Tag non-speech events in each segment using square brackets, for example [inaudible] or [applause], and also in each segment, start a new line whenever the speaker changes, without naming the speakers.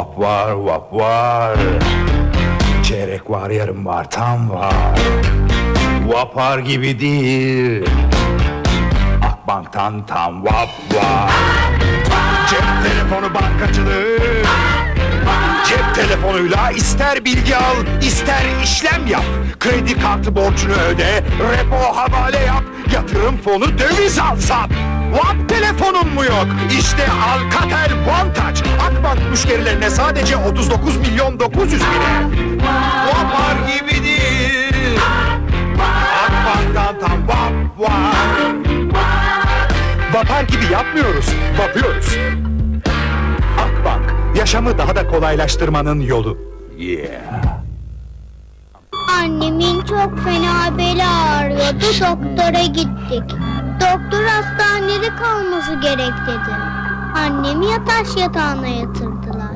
Vap var, vap var. Çeyrek var, yarım var, tam var. Vapar gibi değil. Akbank'tan tam vap var. Cep telefonu bankacılığı. Cep telefonuyla ister bilgi al, ister işlem yap. Kredi kartı borcunu öde, repo havale yap, yatırım fonu döviz al sat. Vap telefonun mu yok? İşte Alcatel One Touch. Akbank müşterilerine sadece 39 milyon 900 bine. Vapar gibi değil. Akbank'tan tam vap var. Vapar gibi yapmıyoruz, vapıyoruz. Akbank, yaşamı daha da kolaylaştırmanın yolu. Yeah.
Annemin çok fena beli ağrıyordu. Doktora gittik. Doktor hastanede kalması gerek dedi. Annemi yataş yatağına yatırdılar.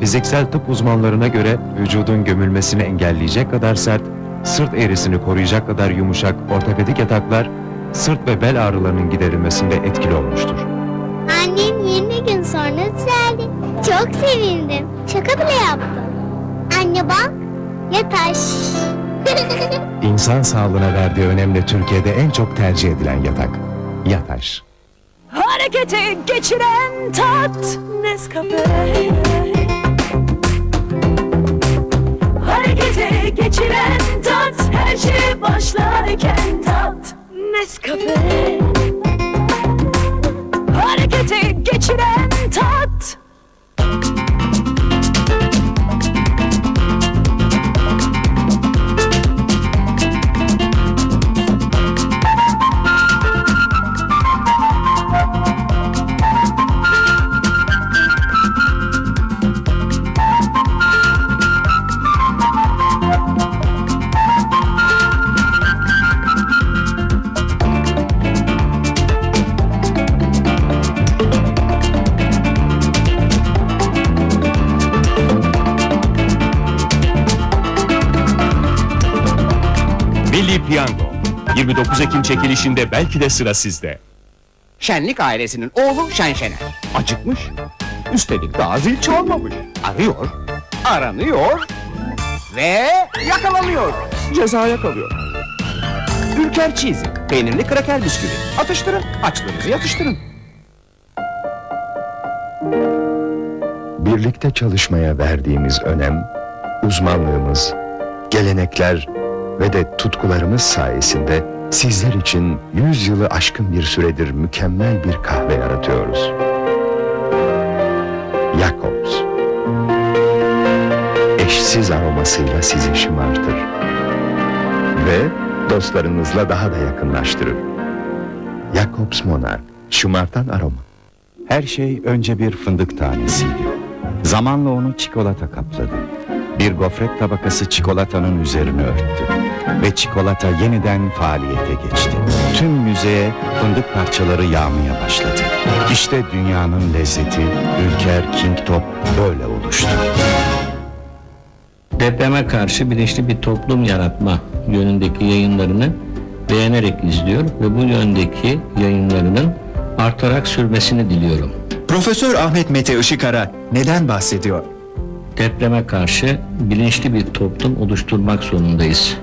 Fiziksel tıp uzmanlarına göre vücudun gömülmesini engelleyecek kadar sert, sırt eğrisini koruyacak kadar yumuşak ortopedik yataklar sırt ve bel ağrılarının giderilmesinde etkili olmuştur.
Annem 20 gün sonra düzeldi. Çok sevindim. Şaka bile yaptım. Anne bak, yataş.
İnsan sağlığına verdiği önemle Türkiye'de en çok tercih edilen yatak. Yataş.
Harekete geçiren tat Nescafe Harekete geçiren tat Her şey başlarken tat Nescafe Harekete geçiren tat
Piyango. 29 Ekim çekilişinde belki de sıra sizde.
Şenlik ailesinin oğlu Şen Şener. Acıkmış. Üstelik daha zil çalmamış. Arıyor, aranıyor ve yakalanıyor. Cezaya kalıyor. Ülker Cheesy, peynirli kraker bisküvi. Atıştırın, açlığınızı yatıştırın.
Birlikte çalışmaya verdiğimiz önem, uzmanlığımız, gelenekler ve de tutkularımız sayesinde sizler için 100 yılı aşkın bir süredir mükemmel bir kahve yaratıyoruz. Jacobs Eşsiz aromasıyla sizi şımartır ve dostlarınızla daha da yakınlaştırır. Jacobs Monarch, şımartan aroma.
Her şey önce bir fındık tanesiydi. Zamanla onu çikolata kapladı. Bir gofret tabakası çikolatanın üzerine örttü. Ve çikolata yeniden faaliyete geçti. Tüm müzeye fındık parçaları yağmaya başladı. İşte dünyanın lezzeti Ülker King Top böyle oluştu.
depreme karşı bilinçli bir toplum yaratma yönündeki yayınlarını beğenerek izliyor ve bu yöndeki yayınlarının artarak sürmesini diliyorum.
Profesör Ahmet Mete Işıkara neden bahsediyor?
Depreme karşı bilinçli bir toplum oluşturmak zorundayız.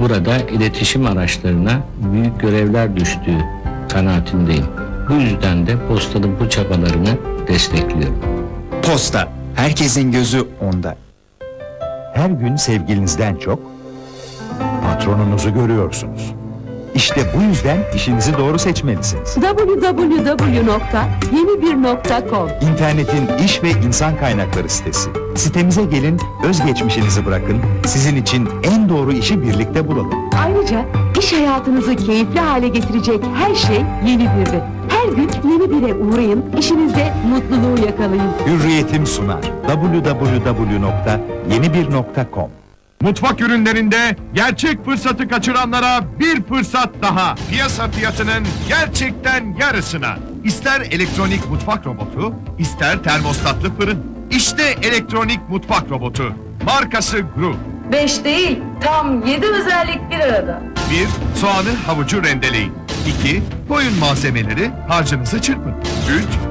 Burada iletişim araçlarına büyük görevler düştüğü kanaatindeyim. Bu yüzden de postanın bu çabalarını destekliyorum.
Posta. Herkesin gözü onda.
Her gün sevgilinizden çok patronunuzu görüyorsunuz. İşte bu yüzden işinizi doğru seçmelisiniz.
www.yenibir.com
İnternetin iş ve insan kaynakları sitesi. Sitemize gelin, özgeçmişinizi bırakın. Sizin için en doğru işi birlikte bulalım.
Ayrıca iş hayatınızı keyifli hale getirecek her şey Yeni Bir'de. Her gün Yeni Bir'e uğrayın, işinizde mutluluğu yakalayın.
Hürriyetim sunar. www.yenibir.com
Mutfak ürünlerinde gerçek fırsatı kaçıranlara bir fırsat daha. Piyasa fiyatının gerçekten yarısına. İster elektronik mutfak robotu, ister termostatlı fırın. İşte elektronik mutfak robotu. Markası Gru.
5 değil, tam 7 özellik bir arada.
1. Soğanı havucu rendeleyin. 2. Koyun malzemeleri harcınızı çırpın.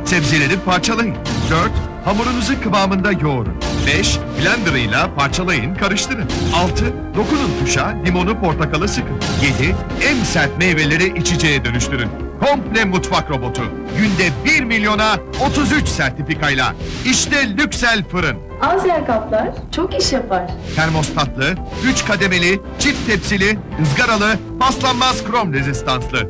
3. Sebzeleri parçalayın. 4. Hamurunuzu kıvamında yoğurun. 5. Blender ile parçalayın, karıştırın. 6. Dokunun tuşa, limonu portakalı sıkın. 7. En sert meyveleri içeceğe dönüştürün. Komple mutfak robotu. Günde 1 milyona 33 sertifikayla. İşte Lüksel Fırın.
Az yer kaplar, çok iş yapar.
Termostatlı, 3 kademeli, çift tepsili, ızgaralı, paslanmaz krom rezistanslı.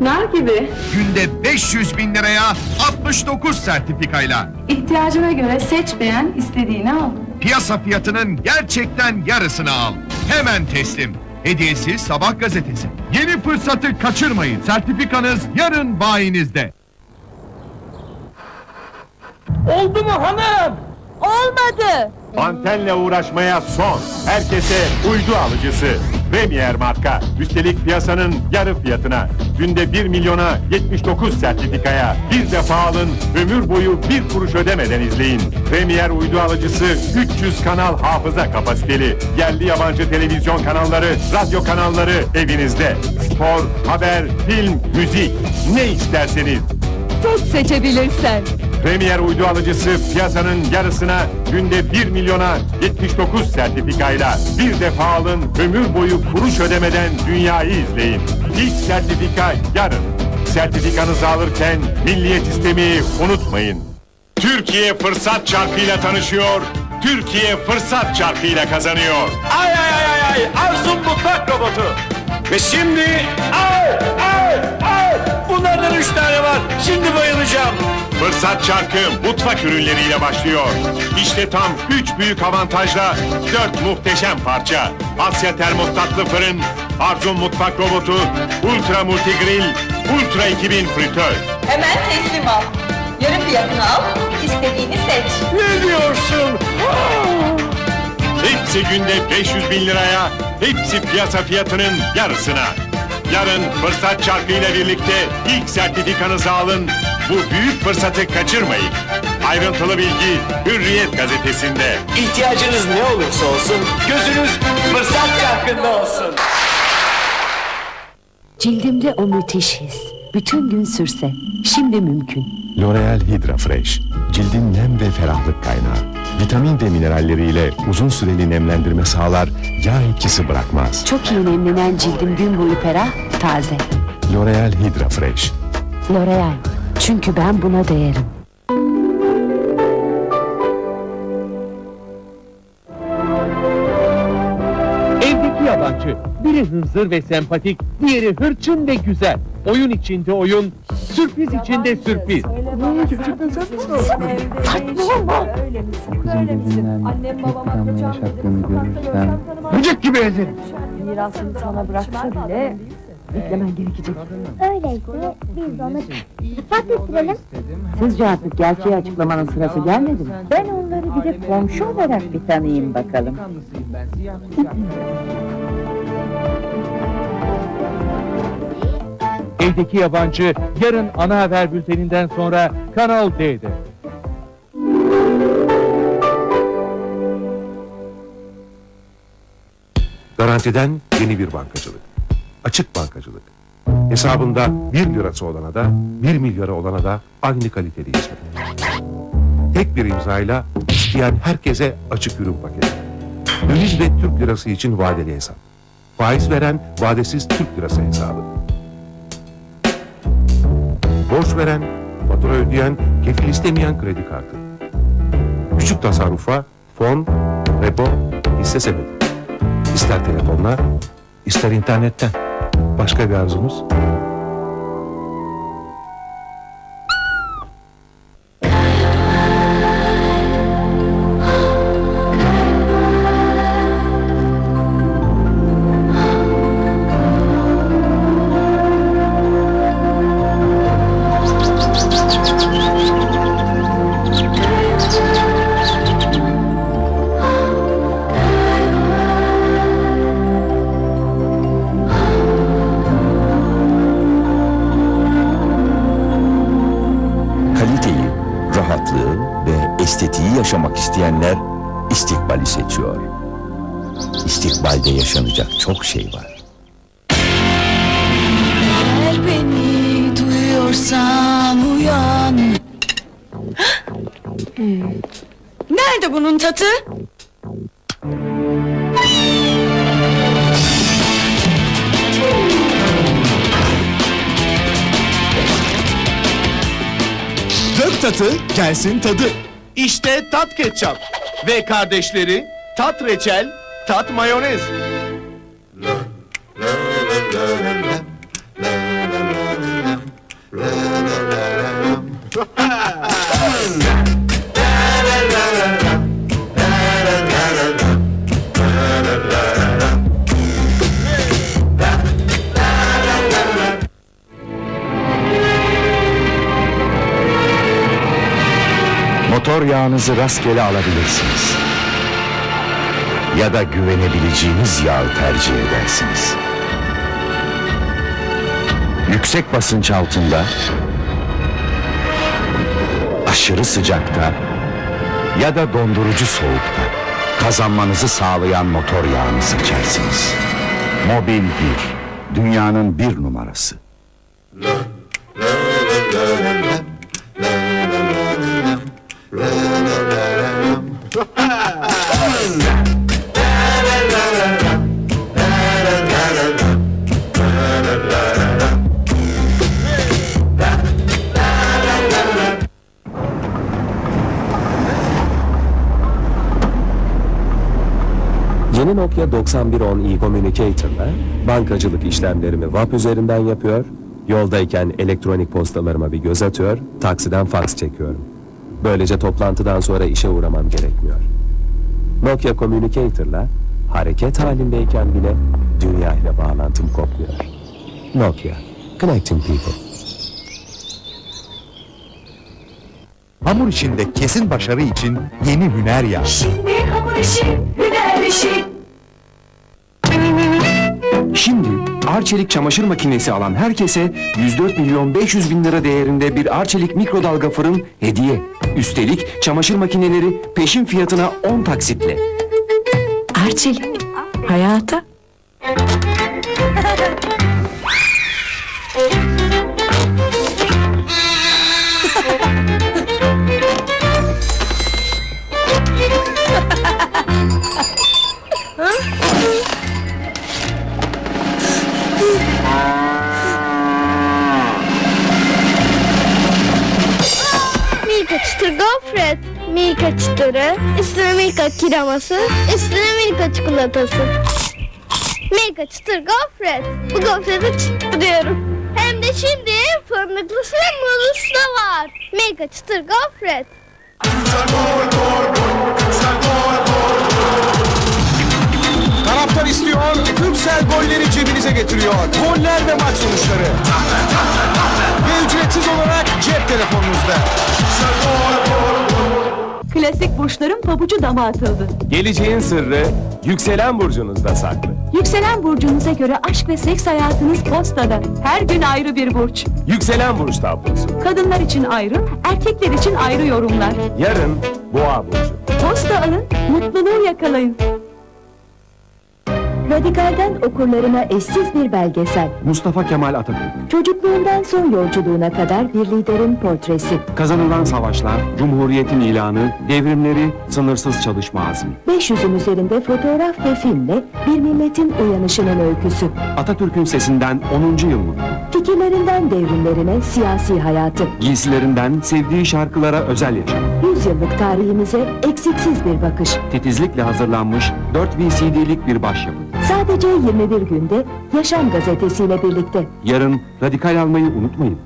Nar gibi.
Günde 500 bin liraya 69 sertifikayla.
İhtiyacına göre seç beğen, istediğini al.
Piyasa fiyatının gerçekten yarısını al. Hemen teslim. Hediyesi sabah gazetesi. Yeni fırsatı kaçırmayın. Sertifikanız yarın bayinizde.
Antenle uğraşmaya son. Herkese uydu alıcısı. Premier marka. Üstelik piyasanın yarı fiyatına. Günde 1 milyona 79 sertifikaya. Bir defa alın, ömür boyu bir kuruş ödemeden izleyin. Premier uydu alıcısı 300 kanal hafıza kapasiteli. Yerli yabancı televizyon kanalları, radyo kanalları evinizde. Spor, haber, film, müzik. Ne isterseniz.
Çok seçebilirsen.
Premier uydu alıcısı piyasanın yarısına günde 1 milyona 79 sertifikayla bir defa alın ömür boyu kuruş ödemeden dünyayı izleyin. İlk sertifika yarın. Sertifikanızı alırken milliyet istemeyi unutmayın. Türkiye fırsat çarkıyla tanışıyor. Türkiye fırsat çarkıyla kazanıyor.
Ay ay ay ay ay Arzum mutfak robotu. Ve şimdi ay ay bunlardan üç tane var. Şimdi bayılacağım.
Fırsat çarkı mutfak ürünleriyle başlıyor. İşte tam 3 büyük avantajla 4 muhteşem parça. Asya termostatlı fırın, Arzum mutfak robotu, Ultra Multigrill, Ultra 2000 fritör.
Hemen teslim al. Yarı fiyatını al, istediğini seç.
Ne diyorsun?
Hepsi günde 500 bin liraya, hepsi piyasa fiyatının yarısına. Yarın fırsat çarkıyla birlikte ilk sertifikanızı alın. Bu büyük fırsatı kaçırmayın. Ayrıntılı bilgi Hürriyet gazetesinde.
İhtiyacınız ne olursa olsun gözünüz fırsat çarkında olsun.
Cildimde o müthiş his. Bütün gün sürse. Şimdi mümkün.
L'Oreal Hydra Fresh. Cildin nem ve ferahlık kaynağı. Vitamin ve mineralleriyle uzun süreli nemlendirme sağlar, yağ etkisi bırakmaz.
Çok iyi nemlenen cildim gün boyu ferah, taze.
L'Oreal Hydra Fresh.
L'Oreal. Çünkü ben buna değerim.
Yabancı. Biri hınzır ve sempatik, diğeri hırçın ve güzel. Oyun içinde oyun, sürpriz içinde sürpriz.
Annem babam anlayacağım görürsem.
Gıcık gibi ezerim.
Mirasını sana bıraksa bile
Beklemen gerekecek.
Öyleyse biz onu ispat ettirelim.
Sizce artık gerçeği açıklamanın sırası gelmedi mi? Ben onları bir de komşu olarak bir tanıyayım bakalım.
Evdeki yabancı yarın ana haber bülteninden sonra Kanal D'de.
Garantiden yeni bir bankacılık. Açık bankacılık. Hesabında 1 lirası olana da 1 milyara olana da aynı kaliteli hizmet. Tek bir imzayla isteyen herkese açık ürün paketi. Döviz ve Türk lirası için vadeli hesap. Faiz veren vadesiz Türk lirası hesabı. Borç veren, fatura ödeyen, kefil istemeyen kredi kartı. Küçük tasarrufa fon, repo, hisse senedi. İster telefonla, ister internetten. Başka bir arzunuz?
isteyenler istikbali seçiyor. İstikbalde yaşanacak çok şey var. Eğer beni duyuyorsan uyan. [gasps]
Nerede bunun tatı?
Dök tatı, gelsin tadı. İşte tat ketçap. Ve kardeşleri, tat reçel, tat mayonez. [laughs]
Motor yağınızı rastgele alabilirsiniz. Ya da güvenebileceğiniz yağı tercih edersiniz. Yüksek basınç altında, aşırı sıcakta ya da dondurucu soğukta kazanmanızı sağlayan motor yağını seçersiniz. Mobil 1, dünyanın bir numarası.
Yeni Nokia 9110 e-Communicator'la bankacılık işlemlerimi WAP üzerinden yapıyor, yoldayken elektronik postalarıma bir göz atıyor, taksiden fax çekiyorum. Böylece toplantıdan sonra işe uğramam gerekmiyor. Nokia Communicator'la hareket halindeyken bile dünya ile bağlantım kopmuyor. Nokia, connecting people.
Hamur işinde kesin başarı için yeni hüner yağ.
Şimdi hamur işi, hüner işi.
Şimdi Arçelik çamaşır makinesi alan herkese 104 milyon 500 bin lira değerinde bir Arçelik mikrodalga fırın hediye. Üstelik çamaşır makineleri peşin fiyatına 10 taksitle.
Arçelik, hayata. [laughs]
Milka çıtır gofret. Milka çıtırı. Üstüne Milka kreması. Üstüne Milka çikolatası. Milka çıtır gofret. Bu gofreti çıtırıyorum. Hem de şimdi fındıklısı ve muzlusu da var. Milka çıtır gofret.
Taraftar istiyor, Türksel golleri cebinize getiriyor. Goller ve maç sonuçları. ve ücretsiz olarak cep telefonunuzda.
Klasik burçların pabucu dama atıldı.
Geleceğin sırrı yükselen burcunuzda saklı.
Yükselen burcunuza göre aşk ve seks hayatınız postada. Her gün ayrı bir burç.
Yükselen burç tablosu.
Kadınlar için ayrı, erkekler için ayrı yorumlar.
Yarın boğa burcu.
Posta alın, mutluluğu yakalayın.
Radikal'den okurlarına eşsiz bir belgesel.
Mustafa Kemal Atatürk.
Çocukluğundan son yolculuğuna kadar bir liderin portresi.
Kazanılan savaşlar, Cumhuriyet'in ilanı, devrimleri, sınırsız çalışma azmi.
500'ün üzerinde fotoğraf ve filmle bir milletin uyanışının öyküsü.
Atatürk'ün sesinden 10. yıl mutlu.
Fikirlerinden devrimlerine siyasi hayatı.
Giysilerinden sevdiği şarkılara özel yaşam.
100 yıllık tarihimize eksiksiz bir bakış.
Titizlikle hazırlanmış 4 VCD'lik bir başyapıt.
Sadece 21 günde Yaşam gazetesiyle birlikte.
Yarın radikal almayı unutmayın.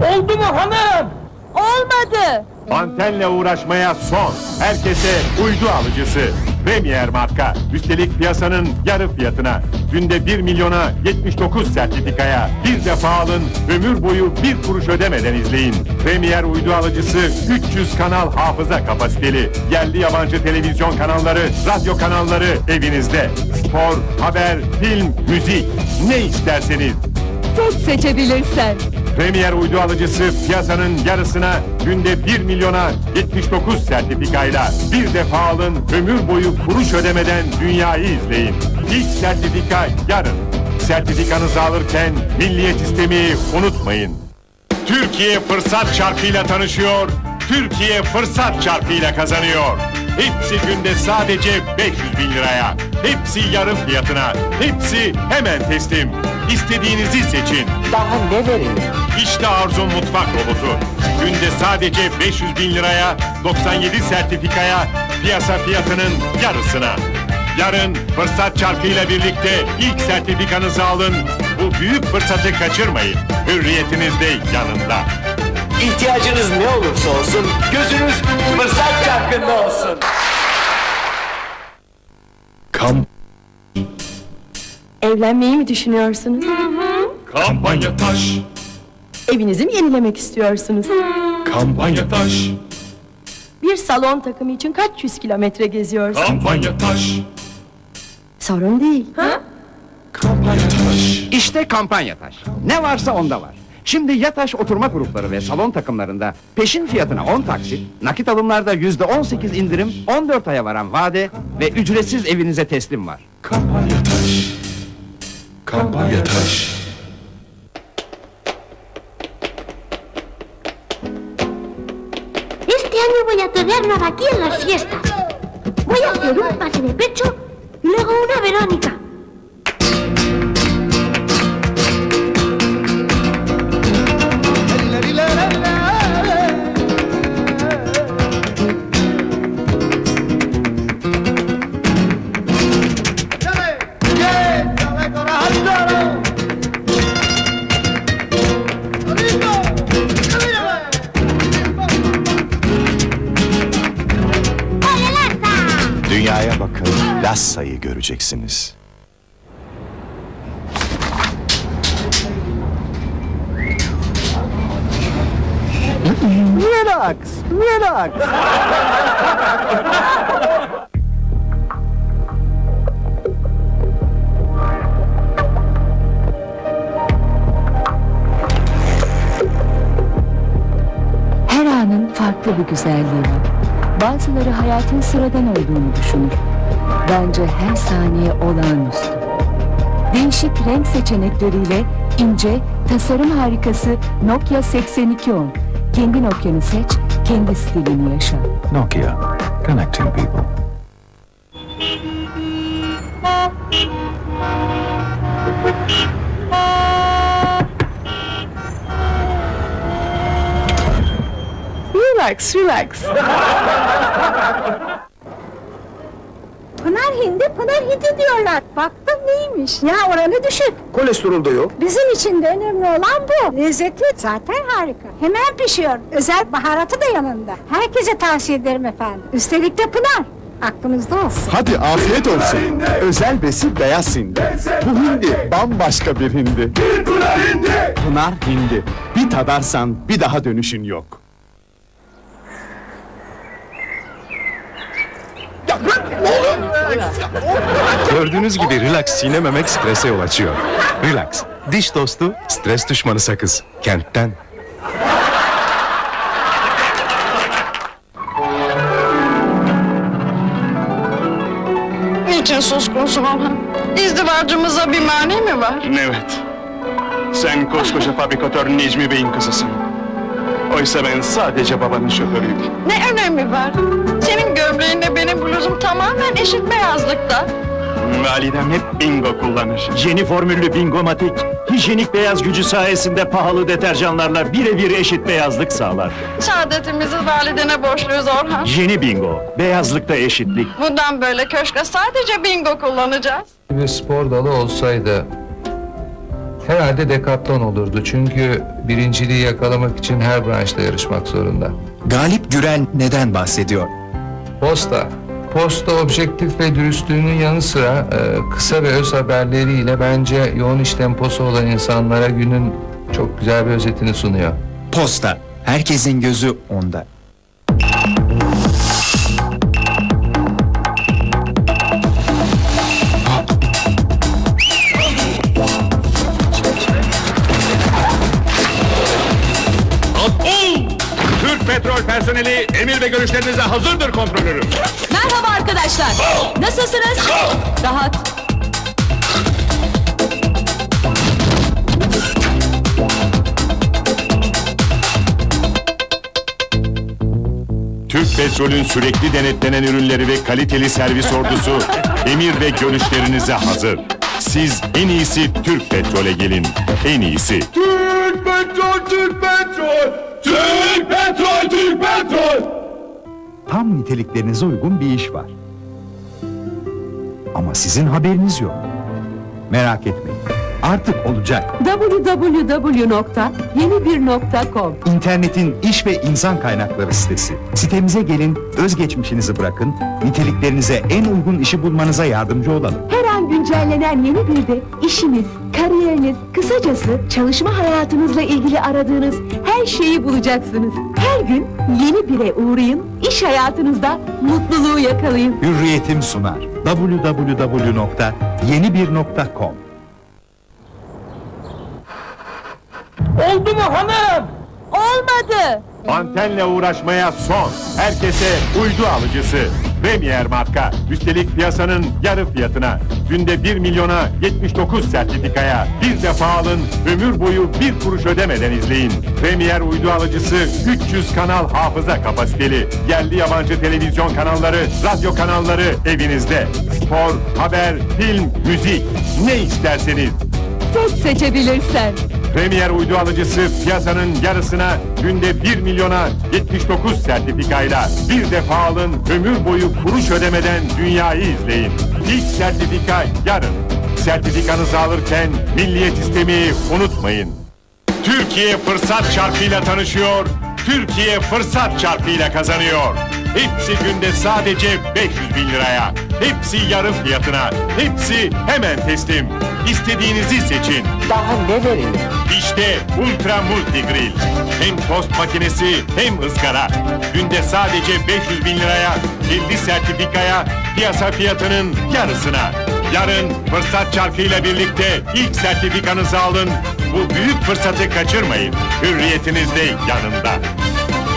Oldu mu hanım?
Olmadı.
Antenle uğraşmaya son. Herkese uydu alıcısı. Premier marka. Üstelik piyasanın yarı fiyatına. Günde 1 milyona 79 sertifikaya. Bir defa alın, ömür boyu bir kuruş ödemeden izleyin. Premier uydu alıcısı 300 kanal hafıza kapasiteli. Yerli yabancı televizyon kanalları, radyo kanalları evinizde. Spor, haber, film, müzik. Ne isterseniz.
Tek seçebilirsen.
Premier uydu alıcısı piyasanın yarısına günde 1 milyona 79 sertifikayla bir defa alın ömür boyu kuruş ödemeden dünyayı izleyin. İlk sertifika yarın. sertifikanızı alırken milliyet istemeyi unutmayın. Türkiye fırsat çarkıyla tanışıyor, Türkiye fırsat çarkıyla kazanıyor. Hepsi günde sadece 500 bin liraya. Hepsi yarım fiyatına. Hepsi hemen teslim. İstediğinizi seçin.
Daha ne verelim?
İşte Arzum Mutfak Robotu. Günde sadece 500 bin liraya, 97 sertifikaya, piyasa fiyatının yarısına. Yarın fırsat çarkıyla birlikte ilk sertifikanızı alın. Bu büyük fırsatı kaçırmayın. Hürriyetiniz de yanında.
İhtiyacınız ne olursa olsun gözünüz fırsat çarkında olsun.
Kam
Evlenmeyi mi düşünüyorsunuz?
Kampanya taş,
Evinizi mi yenilemek istiyorsunuz?
kampanya taş,
Bir salon takımı için kaç yüz kilometre geziyorsunuz?
kampanya taş,
Sorun değil.
kampanya taş.
İşte kampanya taş. Ne varsa onda var. Şimdi Yataş oturma grupları ve salon takımlarında peşin fiyatına 10 taksit, nakit alımlarda yüzde 18 indirim, 14 aya varan vade ve ücretsiz evinize teslim var.
Kampanya taş, kampanya taş.
Este año voy a tenernos aquí en las fiestas. Voy a hacer un pase de pecho y luego una Verónica.
Göreceksiniz.
Relax, relax.
Her anın farklı bir güzelliği var. Bazıları hayatın sıradan olduğunu düşünür. Bence her saniye olağanüstü. Değişik renk seçenekleriyle ince, tasarım harikası Nokia 8210. Kendi Nokia'nı seç, kendi stilini yaşa.
Nokia, connecting people.
Relax, relax. [laughs]
Pınar hindi, Pınar hindi diyorlar. Baktım neymiş? Ya oranı düşük.
Kolesterol da yok.
Bizim için de önemli olan bu. Lezzeti zaten harika. Hemen pişiyor. Özel baharatı da yanında. Herkese tavsiye ederim efendim. Üstelik de Pınar. Aklınızda olsun.
Hadi afiyet olsun. Özel besi beyaz hindi. Bu hindi bambaşka bir hindi. Pınar hindi. Bir tadarsan bir daha dönüşün yok. Gördüğünüz gibi relax çiğnememek strese yol açıyor. Relax. Diş dostu, stres düşmanı sakız. Kentten.
Niçin suskunsun Orhan? İzdivacımıza bir mani mi var?
Evet. Sen koskoca fabrikatör Necmi Bey'in kızısın. Oysa ben sadece babanın şoförüyüm.
Ne önemi var? Senin gömleğinle benim bluzum tamamen eşit beyazlıkta.
Validem hep bingo kullanır.
Yeni formüllü Bingomatik, hijyenik beyaz gücü sayesinde pahalı deterjanlarla birebir eşit beyazlık sağlar.
Saadetimizi validene borçluyuz Orhan.
Yeni Bingo, beyazlıkta eşitlik.
Bundan böyle köşke sadece bingo kullanacağız.
bir spor dalı olsaydı herhalde dekatlon olurdu. Çünkü birinciliği yakalamak için her branşta yarışmak zorunda.
Galip Güren neden bahsediyor?
Posta. Posta objektif ve dürüstlüğünün yanı sıra e, kısa ve öz haberleriyle bence yoğun iş temposu olan insanlara günün çok güzel bir özetini sunuyor.
Posta. Herkesin gözü onda.
petrol personeli emir ve görüşlerinize hazırdır kontrolörüm.
Merhaba arkadaşlar. Nasılsınız? Rahat.
Türk Petrol'ün sürekli denetlenen ürünleri ve kaliteli servis ordusu [laughs] emir ve görüşlerinize hazır. Siz en iyisi Türk Petrol'e gelin. En iyisi.
Türk Petrol, Türk Petrol. Türk Petrol, Türk Petrol!
Tam niteliklerinize uygun bir iş var. Ama sizin haberiniz yok. Merak etmeyin. Artık olacak.
www.yenibir.com
İnternetin iş ve insan kaynakları sitesi. Sitemize gelin, özgeçmişinizi bırakın, niteliklerinize en uygun işi bulmanıza yardımcı olalım.
Her güncellenen yeni bir de işiniz, kariyeriniz, kısacası çalışma hayatınızla ilgili aradığınız her şeyi bulacaksınız. Her gün yeni bire uğrayın, iş hayatınızda mutluluğu yakalayın.
Hürriyetim sunar. www.yenibir.com
Oldu mu hanım?
Olmadı.
Antenle uğraşmaya son. Herkese uydu alıcısı. Premier marka. Üstelik piyasanın yarı fiyatına. Günde 1 milyona 79 sertifikaya. Bir defa alın, ömür boyu bir kuruş ödemeden izleyin. Premier uydu alıcısı 300 kanal hafıza kapasiteli. Yerli yabancı televizyon kanalları, radyo kanalları evinizde. Spor, haber, film, müzik. Ne isterseniz.
Tek seçebilirsen.
Premier uydu alıcısı piyasanın yarısına günde 1 milyona 79 sertifikayla bir defa alın ömür boyu kuruş ödemeden dünyayı izleyin. İlk sertifika yarın. Sertifikanızı alırken milliyet istemeyi unutmayın. Türkiye fırsat çarkıyla tanışıyor. Türkiye fırsat çarkıyla kazanıyor. Hepsi günde sadece 500 bin liraya. Hepsi yarı fiyatına. Hepsi hemen teslim. İstediğinizi seçin.
Daha ne verelim?
İşte Ultra Multi Grill. Hem tost makinesi hem ızgara. Günde sadece 500 bin liraya, 50 sertifikaya, piyasa fiyatının yarısına. Yarın fırsat çarkıyla birlikte ilk sertifikanızı alın. Bu büyük fırsatı kaçırmayın. Hürriyetiniz de yanında.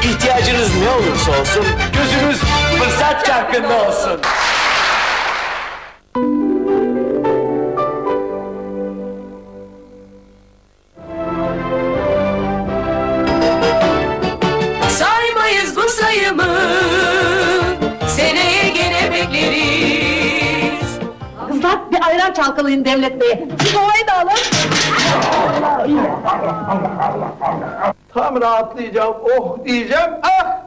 İhtiyacınız ne olursa olsun gözünüz fırsat çarkında olsun.
Devlet beye. Siz ovayı da alın.
Tam rahatlayacağım, oh diyeceğim, ah!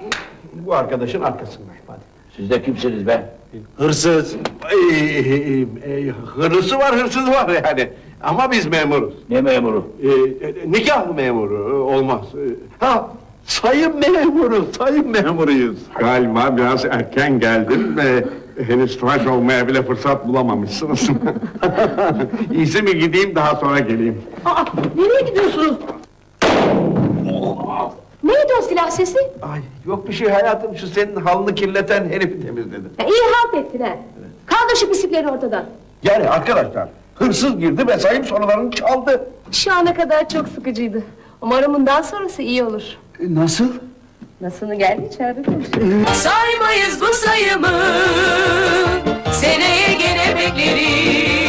Bu arkadaşın arkasındayım hadi. Siz de kimsiniz be? Hırsız. hırlısı var, hırsız var yani. Ama biz memuruz. Ne memuru? nikah memuru olmaz. Ha, sayın memuru, sayın memuruyuz. Galiba biraz erken geldim ve henüz tıraş olmaya bile fırsat bulamamışsınız. [laughs] İyisi mi gideyim daha sonra geleyim.
Aa, nereye gidiyorsunuz? Neydi o silah sesi?
Ay yok bir şey hayatım şu senin halını kirleten herifi temizledim.
Ya, iyi halt ettin ha. Kaldır şu pislikleri ortadan.
Yani arkadaşlar hırsız girdi ve sayım sorularını çaldı.
Şu ana kadar çok sıkıcıydı Umarım bundan sonrası iyi olur
Nasıl?
Nasılını geldi? İçeride Saymayız bu sayımı. Seneye gene bekleriz